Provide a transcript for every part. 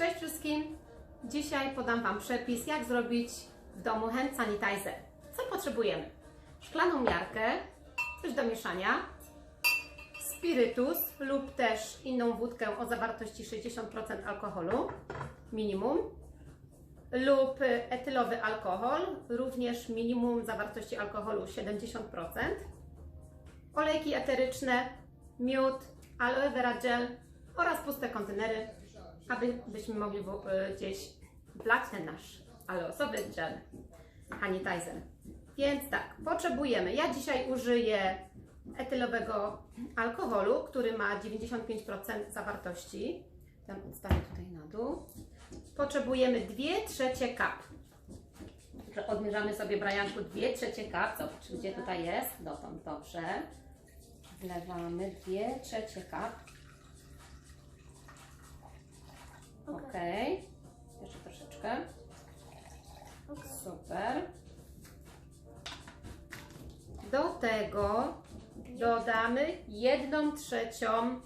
Cześć wszystkim! Dzisiaj podam Wam przepis, jak zrobić w domu hand sanitizer. Co potrzebujemy? Szklaną miarkę, coś do mieszania, spirytus lub też inną wódkę o zawartości 60% alkoholu, minimum, lub etylowy alkohol, również minimum zawartości alkoholu 70%, olejki eteryczne, miód, aloe vera gel oraz puste kontenery, abyśmy mogli y, gdzieś wlać ten nasz aloesowy gel sanitizer. Więc tak, potrzebujemy, ja dzisiaj użyję etylowego alkoholu, który ma 95% zawartości. Ten odstawię tutaj na dół. Potrzebujemy 2 trzecie kap. Odmierzamy sobie, Brianku, 2 trzecie kap. Zobacz, gdzie tutaj jest. Dotąd, dobrze. Wlewamy 2 trzecie kap. Ok. Jeszcze troszeczkę. Super. Do tego dodamy jedną trzecią,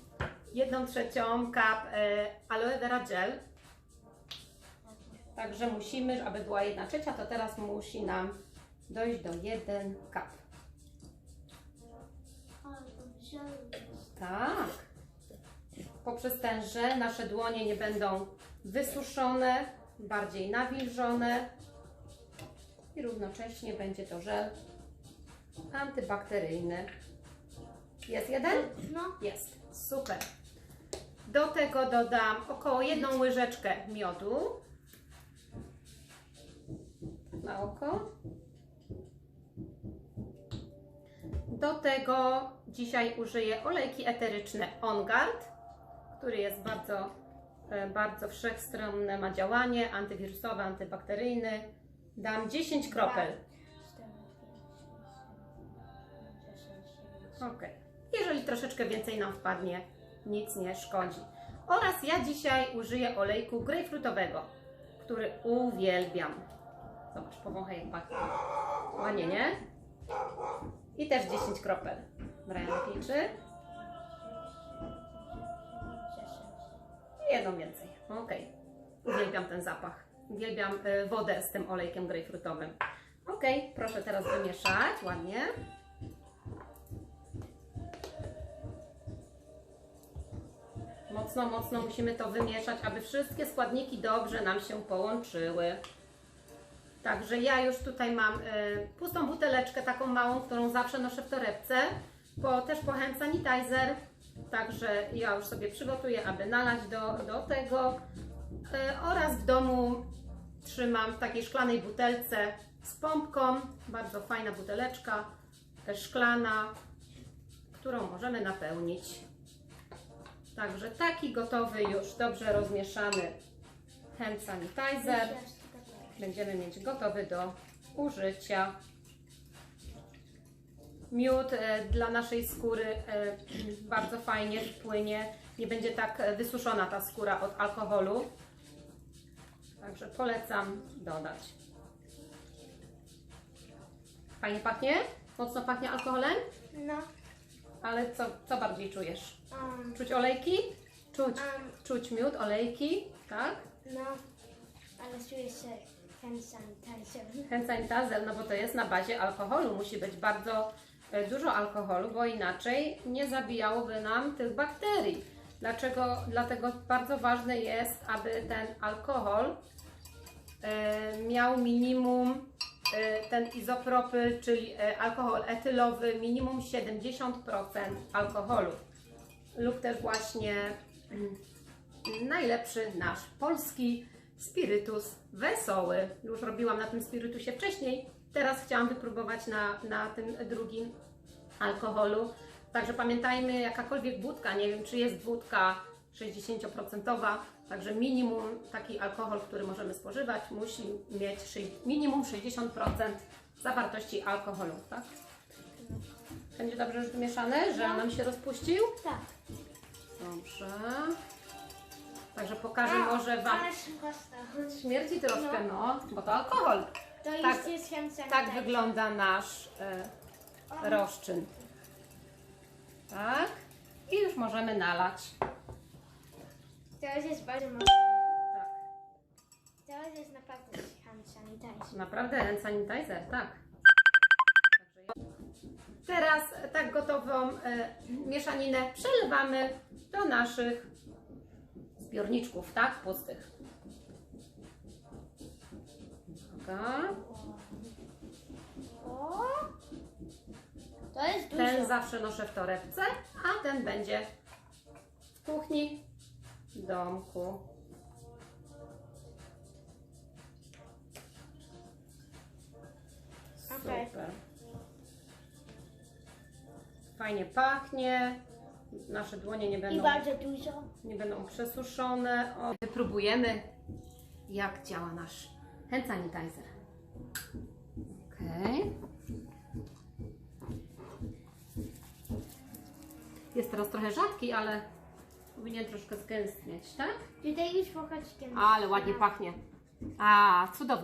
jedną trzecią kap e, aloe vera gel. Także musimy, aby była jedna trzecia, to teraz musi nam dojść do 1 kap. Tak. Poprzez ten żel nasze dłonie nie będą wysuszone, bardziej nawilżone i równocześnie będzie to żel antybakteryjny. Jest jeden? No, Jest. Super. Do tego dodam około jedną łyżeczkę miodu na oko. Do tego dzisiaj użyję olejki eteryczne OnGuard, który jest bardzo, e, bardzo wszechstronne, ma działanie antywirusowe, antybakteryjny. Dam 10 kropel. Ok. Jeżeli troszeczkę więcej nam wpadnie, nic nie szkodzi. Oraz ja dzisiaj użyję olejku grejpfrutowego, który uwielbiam. Zobacz, powąchaj jak pachnie. Ładnie, nie? I też 10 kropel. Brian liczy. I jedną więcej. Ok. Uwielbiam ten zapach. Uwielbiam y, wodę z tym olejkiem grejpfrutowym. Ok, proszę teraz wymieszać ładnie. Mocno, mocno musimy to wymieszać, aby wszystkie składniki dobrze nam się połączyły. Także ja już tutaj mam y, pustą buteleczkę, taką małą, którą zawsze noszę w torebce, po, też po hand sanitizer. Także ja już sobie przygotuję, aby nalać do, do tego. Y, oraz w domu trzymam w takiej szklanej butelce z pompką. Bardzo fajna buteleczka, szklana, którą możemy napełnić. Także taki gotowy, już dobrze rozmieszany hand sanitizer będziemy mieć gotowy do użycia. Miód e, dla naszej skóry e, bardzo fajnie płynie. Nie będzie tak e, wysuszona ta skóra od alkoholu. Także polecam dodać. Fajnie pachnie? Mocno pachnie alkoholem? no, Ale co, co bardziej czujesz? um, Czuć olejki? Czuć, um, czuć miód, olejki, tak? no, ale czuję się hand sanitizer. Hand sanitizer, no bo to jest na bazie alkoholu. Musi być bardzo dużo alkoholu, bo inaczej nie zabijałoby nam tych bakterii. Dlaczego? Dlatego bardzo ważne jest, aby ten alkohol e, miał minimum e, ten izopropyl, czyli e, alkohol etylowy, minimum 70% alkoholu. Lub też właśnie mm, najlepszy nasz polski spirytus wesoły. Już robiłam na tym spirytusie wcześniej, teraz chciałam wypróbować na, na tym drugim alkoholu. Także pamiętajmy, jakakolwiek wódka, nie wiem czy jest wódka 60%, także minimum taki alkohol, który możemy spożywać, musi mieć minimum 60% zawartości alkoholu, tak? Będzie dobrze już wymieszane, że nam się rozpuścił? Tak. Dobrze. Także pokażę może Wam. Ale szybko. Śmierci troszkę, no, bo to alkohol. To tak, tak. Tak wygląda nasz y, roszczyn. Tak? I już możemy nalać. Teraz jest bardzo mocno. Tak. Teraz jest naprawdę hand sanitizer. Naprawdę hand sanitizer, tak. Teraz e, tak gotową y, mieszaninę przelewamy do naszych zbiorniczków, tak? Pustych. Uwaga. O! To jest. Ten zawsze noszę w torebce, a ten będzie w kuchni, w domku. Super. Fajnie pachnie. Nasze dłonie nie będą, nie będą przesuszone. O, wypróbujemy, jak działa nasz hand sanitizer. Okay. Jest teraz trochę rzadki, ale powinien troszkę zgęstnieć, tak? Tutaj już pokaż Ale ładnie pachnie. A, cudownie.